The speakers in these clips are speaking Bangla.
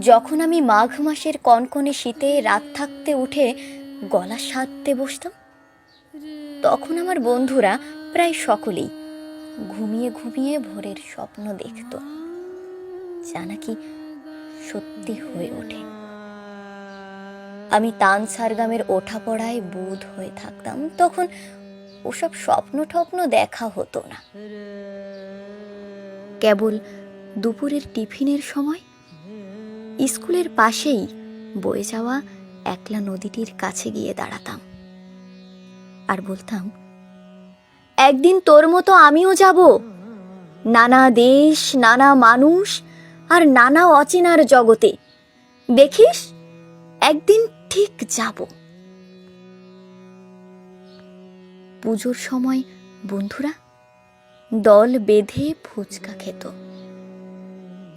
যখন আমি মাঘ মাসের কনকনে শীতে রাত থাকতে উঠে গলা সাধতে বসতাম, তখন আমার বন্ধুরা প্রায় সকলেই ঘুমিয়ে ঘুমিয়ে ভোরের স্বপ্ন দেখত, যা নাকি সত্যি হয়ে ওঠে। আমি তান সারগামের ওঠা পড়ায় বুধ হয়ে থাকতাম, তখন ওসব স্বপ্ন টপ্ন দেখা হতো না। কেবল দুপুরের টিফিনের সময়? স্কুলের পাশেই বয়ে যাওয়া একলা নদীটির কাছে গিয়ে দাঁড়াতাম। আর বলতাম, একদিন তোর মতো আমিও যাব। নানা দেশ, নানা মানুষ আর নানা অচেনার জগতে। দেখিস, একদিন ঠিক যাব। পুজোর সময় বন্ধুরা দল বেঁধে ফুচকা খেত।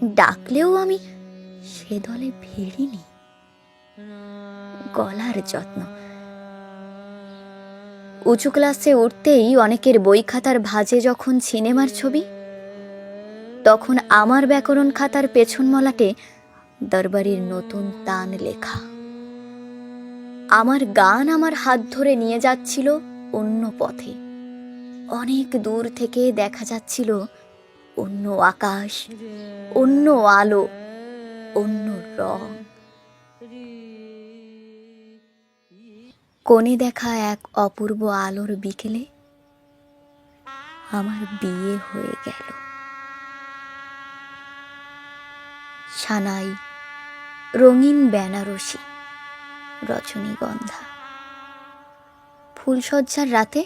ডাকলেও আমি সে দলে ভিড়িনি গলার যত্ন। উঁচু ক্লাসে উঠতেই অনেকের বই খাতার ভাজে যখন সিনেমার ছবি, তখন আমার ব্যাকরণ খাতার পেছন মলাটে দরবারির নতুন তান লেখা। আমার গান আমার হাত ধরে নিয়ে যাচ্ছিল অন্য পথে। অনেক দূর থেকে দেখা যাচ্ছিল অন্য আকাশ, অন্য আলো, অন্য রং। কোণে দেখা এক অপূর্ব আলোর বিকেলে আমার বিয়ে হয়ে গেল। সানাই, রঙিন বেনারসি, রজনীগন্ধা। ফুলসজ্জার রাতে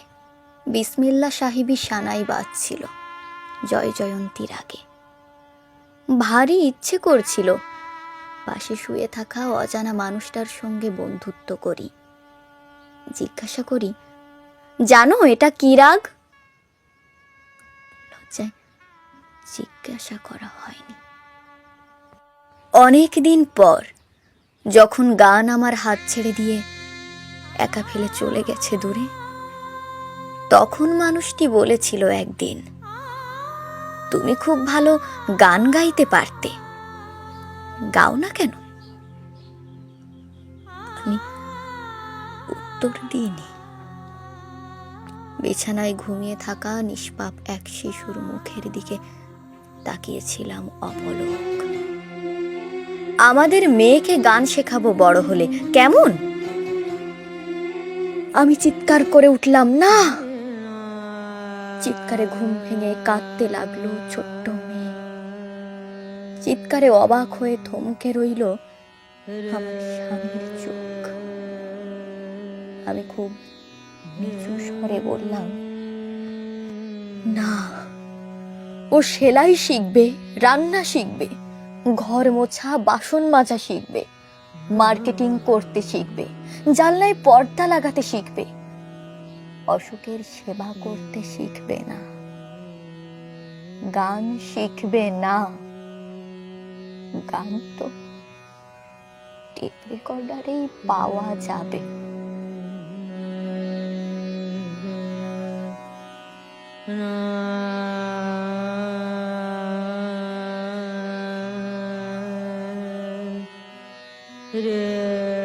বিসমিল্লা সাহিবী সানাই বাজছিল। জয় জয়ন্তীর আগে। ভারী ইচ্ছে করছিল পাশে শুয়ে থাকা অজানা মানুষটার সঙ্গে বন্ধুত্ব করি। জিজ্ঞাসা করি, জানো এটা কি রাগ? জিজ্ঞাসা করা হয়নি। অনেক দিন পর যখন গান আমার হাত ছেড়ে দিয়ে একা ফেলে চলে গেছে দূরে, তখন মানুষটি বলেছিল একদিন তুমি খুব ভালো গান গাইতে পারতে। গাও না কেন? আমি উত্তর দিইনি। বিছানায় ঘুমিয়ে থাকা নিষ্পাপ এক শিশুর মুখের দিকে তাকিয়েছিলাম অপলক আমাদের মেয়েকে গান শেখাবো বড় হলে, কেমন? আমি চিৎকার করে উঠলাম, না! চিৎকারে ঘুম ভেঙে কাঁদতে লাগল ছোট্ট মেয়ে। চিৎকারে অবাক হয়ে থমকে রইল আমার স্বামীর চোখ। আমি খুব নিচু স্বরে বললাম, না, ও সেলাই শিখবে, রান্না শিখবে, ঘর মোছা, বাসন মাজা শিখবে, মার্কেটিং করতে শিখবে, জানলায় পর্দা লাগাতে শিখবে অসুখের সেবা করতে শিখবে না। গান শিখবে না। গান তো টেপ রেকর্ডারেই পাওয়া যাবে। রে